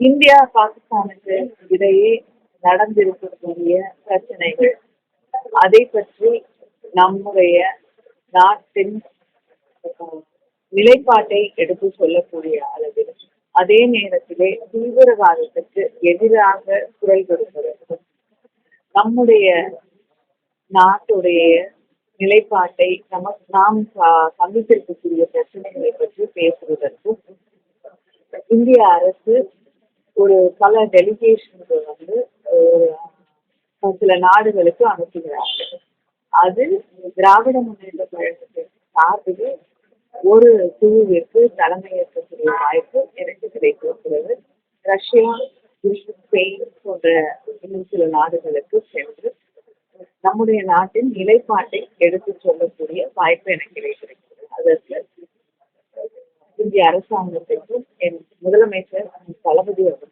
India பாகிஸ்தானுக்கு இடையே நடந்திருக்கக்கூடிய பிரச்சனைகள். அதை பற்றி நம்முடைய நாட்டின் நிலைப்பாட்டை எடுத்து சொல்லக்கூடிய அளவில் அதே நேரத்திலே தீவிரவாதத்துக்கு எதிராக குரல் கொடுப்பதற்கும் நம்முடைய நாட்டுடைய நிலைப்பாட்டை நம நாம் சந்தித்திருக்கக்கூடிய பிரச்சனைகளை பற்றி பேசுவதற்கும் இந்திய அரசு ஒரு பல டெலிகேஷன்கள் வந்து சில நாடுகளுக்கு அனுப்புகிறார்கள். அது திராவிட முன்னேற்ற கழகத்தின் சார்பில் ஒரு குழுவிற்கு தலைமையேற்கக்கூடிய வாய்ப்பு எனக்கு கிடைத்திருக்கிறது. ரஷ்யா ஸ்பெயின் போன்ற இன்னும் சில நாடுகளுக்கு சென்று நம்முடைய நாட்டின் நிலைப்பாட்டை எடுத்துச் சொல்லக்கூடிய வாய்ப்பு எனக்கு கிடைத்திருக்கிறது. அதற்கு இந்திய அரசாங்கத்திற்கும் என் முதலமைச்சர் தளபதி அவர்கள்